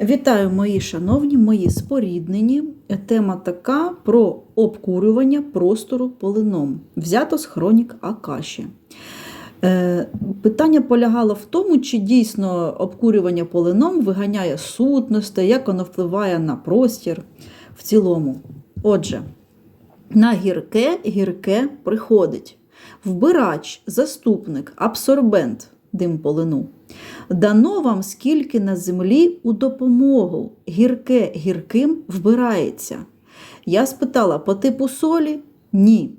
Вітаю, мої шановні, мої споріднені. Тема така про обкурювання простору полином. Взято з хронік Акаші. Е, Питання полягало в тому, чи дійсно обкурювання полином виганяє сутності, як воно впливає на простір в цілому. Отже, на гірке гірке приходить вбирач, заступник, абсорбент дим полину. Дано вам скільки на землі у допомогу, гірке гірким вбирається. Я спитала по типу солі? Ні.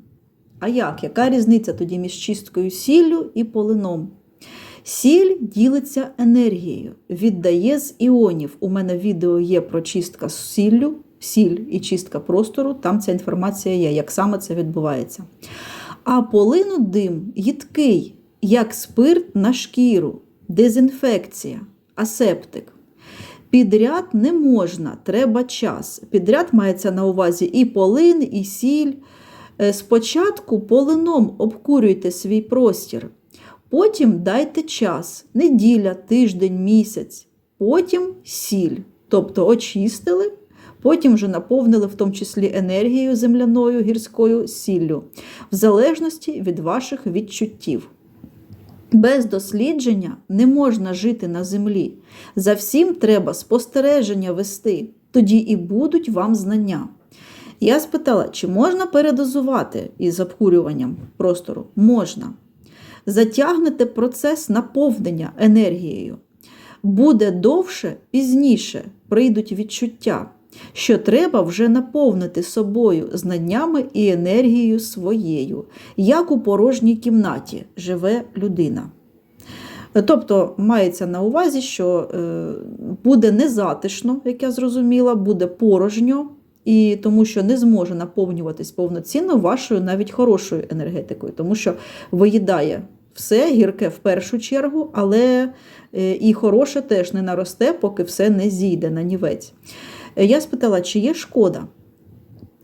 А як? Яка різниця тоді між чисткою сіллю і полином? Сіль ділиться енергією, віддає з іонів. У мене відео є про чистка сіллю, сіль і чистка простору, там ця інформація є, як саме це відбувається. А полину дим їдкий, як спирт на шкіру, дезінфекція, асептик. Підряд не можна, треба час. Підряд мається на увазі і полин, і сіль. Е, Спочатку полином обкурюйте свій простір, потім дайте час, неділя, тиждень, місяць, потім сіль. Тобто очистили, потім вже наповнили в тому числі енергією земляною, гірською сіллю, в залежності від ваших відчуттів. Без дослідження не можна жити на землі. За всім треба спостереження вести, тоді і будуть вам знання. Я спитала, чи можна передозувати із обкурюванням простору? Можна. Затягнете процес наповнення енергією. Буде довше, пізніше прийдуть відчуття, що треба вже наповнити собою знаннями і енергією своєю, як у порожній кімнаті живе людина. Тобто мається на увазі, що е, буде незатишно, як я зрозуміла, буде порожньо, і тому що не зможе наповнюватись повноцінно вашою навіть хорошою енергетикою, тому що виїдає все гірке в першу чергу, але е, і хороше теж не наросте, поки все не зійде на нівець. Е, Я спитала, чи є шкода?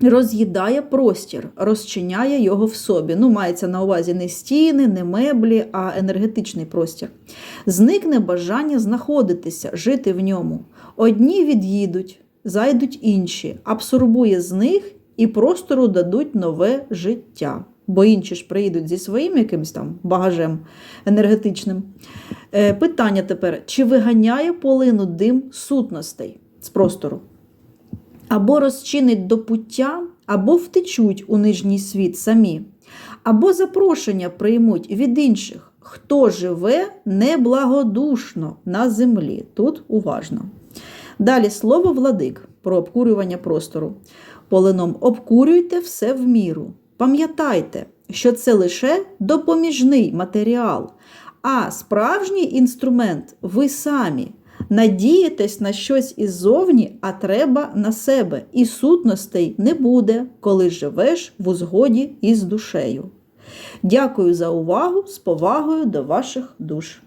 Роз'їдає простір, розчиняє його в собі. Ну, мається на увазі не стіни, не меблі, а енергетичний простір. Зникне бажання знаходитися, жити в ньому. Одні від'їдуть, зайдуть інші, абсорбує з них і простору дадуть нове життя. Бо інші ж приїдуть зі своїм якимось там багажем енергетичним. Е, Питання тепер: чи виганяє полину дим сутностей з простору? Або розчинить до пуття, або втечуть у нижній світ самі, або запрошення приймуть від інших, хто живе неблагодушно на землі. Тут уважно. Далі слово владик про обкурювання простору. Полином обкурюйте все в міру. Пам'ятайте, що це лише допоміжний матеріал, а справжній інструмент ви самі. Надієтесь на щось іззовні, а треба на себе, і сутностей не буде, коли живеш в узгоді із душею. Дякую за увагу з повагою до ваших душ.